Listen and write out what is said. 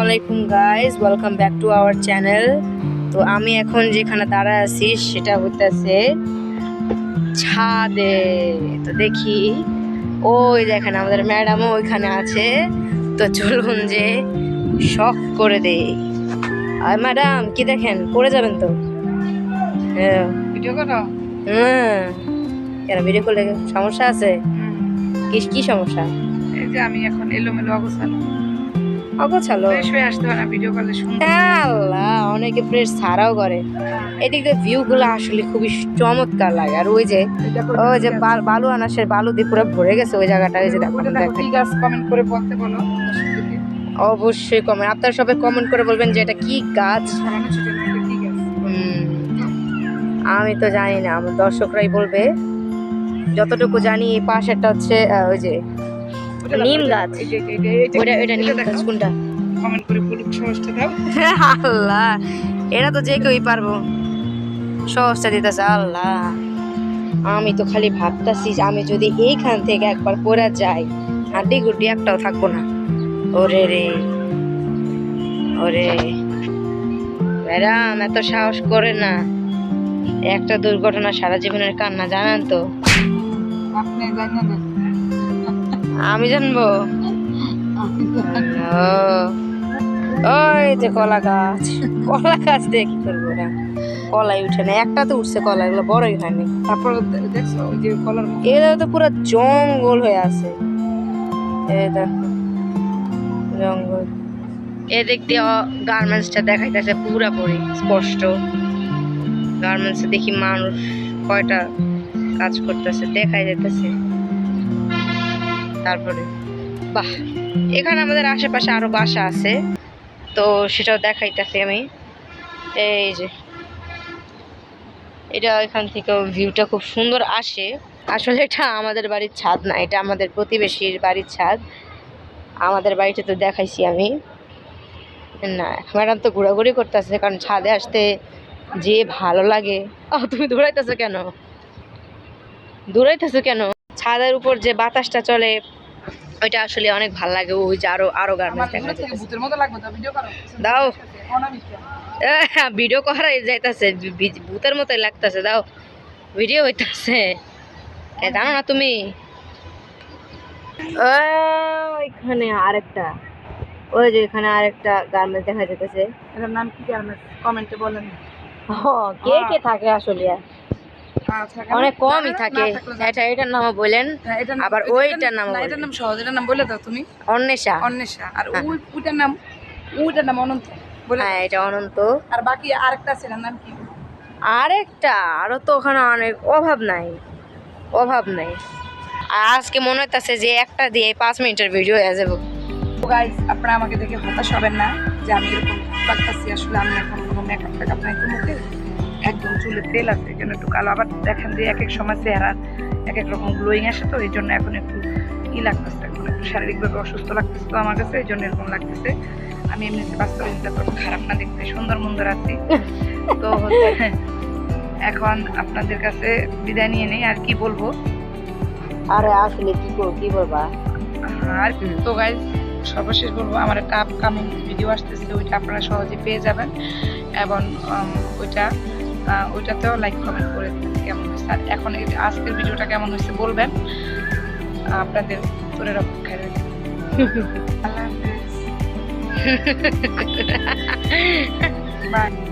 আলাইকুম guys welcome back to our channel তো আমি এখন যেখানে দাঁড়ায় আছি সেটা হইতেছে ছাদে। তো দেখি ওই দেখেন আমাদের ম্যাডামও ওইখানে আছে। তো চলুন যে শখ করে দেই। আর ম্যাডাম কি দেখেন? পড়ে যাবেন তো? হ্যাঁ। ভিডিও করো? হুম। কেন ভিডিও করলে সমস্যা আছে? কি কি সমস্যা? এই যে আমি এখন এলোমেলো অবস্থান অগোছালো। ফ্রেশ আল্লাহ অনেকে প্রেস ছাড়াও করে। এদিক দিয়ে ভিউ গুলো আসলে খুবই চমৎকার লাগে। আর ওই যে ওই যে বাল- আনাসের বালু দিয়ে পুরো ভরে গেছে ওই জায়গাটা ওই যে কমেন্ট করে বলতে বলো। অবশ্যই কমেন্ট আপনারা সবাই কমেন্ট করে বলবেন যে এটা কি গাছ? আমি তো জানি না আমার দর্শকরাই বলবে। যতটুকু জানি এই পাশেরটা হচ্ছে ওই যে নিম গাছ। ওইটা ওইটা নিম এটা গাছ কোনটা? কমেন্ট করে সহজটা দাও। আল্লাহ এটা তো যে কেউই পারব। সহজটা দিতেছে আল্লাহ। আমি তো খালি ভাবতাছি আমি যদি এইখান থেকে একবার পড়ে যাই হাড্ডি গুড্ডি একটাও থাকব না। ওরে রে। ওরে। ম্যাডাম এত সাহস করে না। একটা দুর্ঘটনা সারা জীবনের কান্না জানান তো? আপনি জানেন আমি জানব? ও ওই যে কলা গাছ। কলা গাছ দেখি করব না কলাই উঠে না একটা তো উঠছে কলা এগুলো বড়ই হয়নি তারপর দেখছ ওই যে কলার এটা তো পুরো জঙ্গল হয়ে আছে। এই দেখো জঙ্গল। এদিক দিয়ে গার্মেন্টসটা দেখাইতেছে পুরাপুরি স্পষ্ট। গার্মেন্টসে দেখি মানুষ কয়টা কাজ করতেছে দেখাই যাইতেছে তারপরে, বাহ, এখানে আমাদের আশেপাশে আরও বাসা আছে। তো সেটাও দেখাইতেছি আমি। এই যে, এটা এখান থেকে ভিউটা খুব সুন্দর আসে। আসলে এটা আমাদের বাড়ির ছাদ না, এটা আমাদের প্রতিবেশীর বাড়ির ছাদ। আমাদের বাড়িতে তো দেখাইছি আমি। না ম্যাডাম তো ঘোরাঘুরি করতেছে, কারণ ছাদে আসতে যে ভালো লাগে। ও তুমি দৌড়াইতেছো কেন? দৌড়াইতেছো কেন? ছাদের উপর যে বাতাসটা চলে ওইটা আসলে অনেক ভালো লাগে। ওই যে আরও আরও গার্মেন্টস দেখা মতো দাও। ভিডিও করাই যাইতাছে। ভূতের মতোই লাগতাছে দাও। ভিডিও হইতাছে। জানো না তুমি? ওইখানে আরেকটা। ওই যে এখানে আরেকটা গার্মেন্টস দেখা যেতেছে এটার নাম কি গার্মেন্টস কমেন্টে বলেন। ও কে কে থাকে আসলে? অনেক কমই থাকে। এটা এটার নাম বলেন। আবার ওইটার নাম। এটার নাম সহজ এটার নাম বলে দাও তুমি। অন্বেষা। অন্বেষা। আর হ্যাঁ। ওই ওইটার নাম ওইটার নাম অনন্ত। বলে হ্যাঁ এটা অনন্ত। আর বাকি আরেকটা আছে নাম কি? আরেকটা? আরও তো ওখানে অনেক অভাব নাই। অভাব নাই। আর আজকে মনে হইতাছে যে একটা দিয়ে পাঁচ মিনিটের ভিডিও হয়ে যাব। গাইস আপনারা আমাকে দেখে হতাশ হবেন না যে আমি এরকম আসলে আমি এখন কোনো মেকআপ টেকআপ নাই তো মুখে। একদম চুলে তেল আছে এই জন্য একটু কালো। আবার দেখেন যে এক এক সময় চেহারা এক এক রকম গ্লোয়িং আসে তো এই জন্য এখন একটু ই লাগতেছে এখন একটু শারীরিকভাবে অসুস্থ লাগতেছে তো আমার কাছে এই জন্য এরকম লাগতেছে। আমি এমনিতে বাস্তবে তো খারাপ না দেখতে সুন্দর মন্দর আছি। তো হচ্ছে এখন আপনাদের কাছে বিদায় নিয়ে নেই আর কি বলব? আরে আসলে কি করব কি বলবা? আর তো গাইজ সর্বশেষ বলব আমার একটা আপকামিং ভিডিও আসতেছে ওইটা আপনারা সহজে পেয়ে যাবেন। এবং ওইটা ওইটাতেও লাইক কমেন্ট করে দিবেন কেমন হয়েছে। আর এখন এই আজকের ভিডিওটা কেমন হয়েছে বলবেন। আপনাদের উত্তরের অপেক্ষায় রইল আল্লাহ হাফেজ। বাই